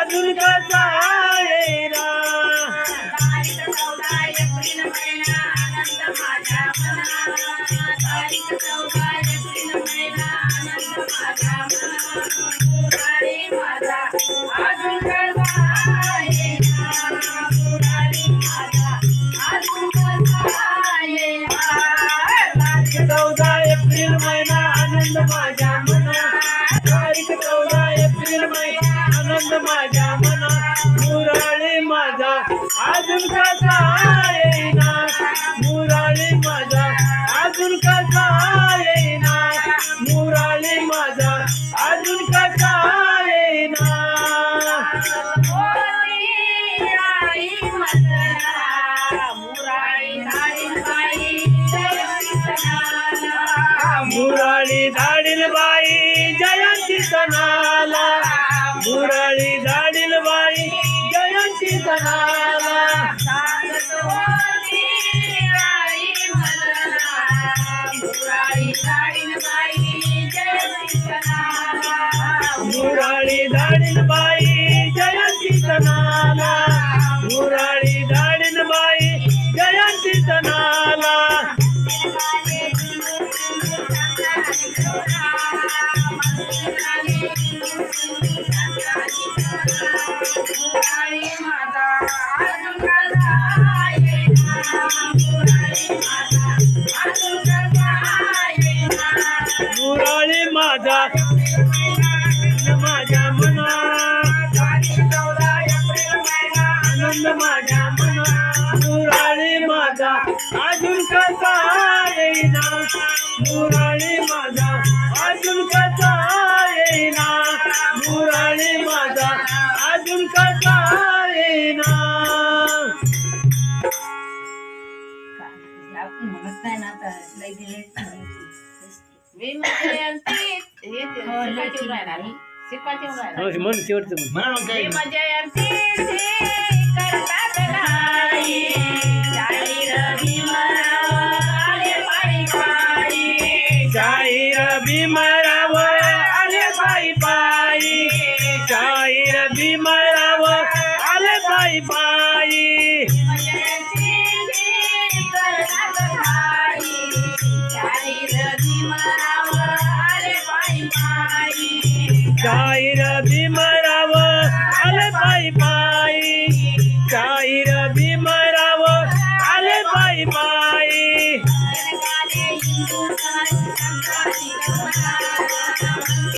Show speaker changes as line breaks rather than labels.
अजून कसा
तारीख चौदा एप्रिल महिना आनंद माझ्या मना
मुराळी माझा अजून कसा येईना? मुराळी माझा अजून कसा येईना? मुराळी माझा अजून कसा येईना? मुराळी धाडील बाई मुराळी धाडील बाई जयंती सणाला. मुराळी धाडील बाई जयंती सणाला. मुराळी अजून कसा येईना? मुराळी माझा. अजून कसा येईना? मुराळी माझा. अजून कसा येईना?
म्हणत नाही ना आता दिले
मी म्हणजे
शेवटचं शाहीर मराव. आले बाई बाई.
जाई रबी मराव. जाहीर
भीमराव आले पायी पायी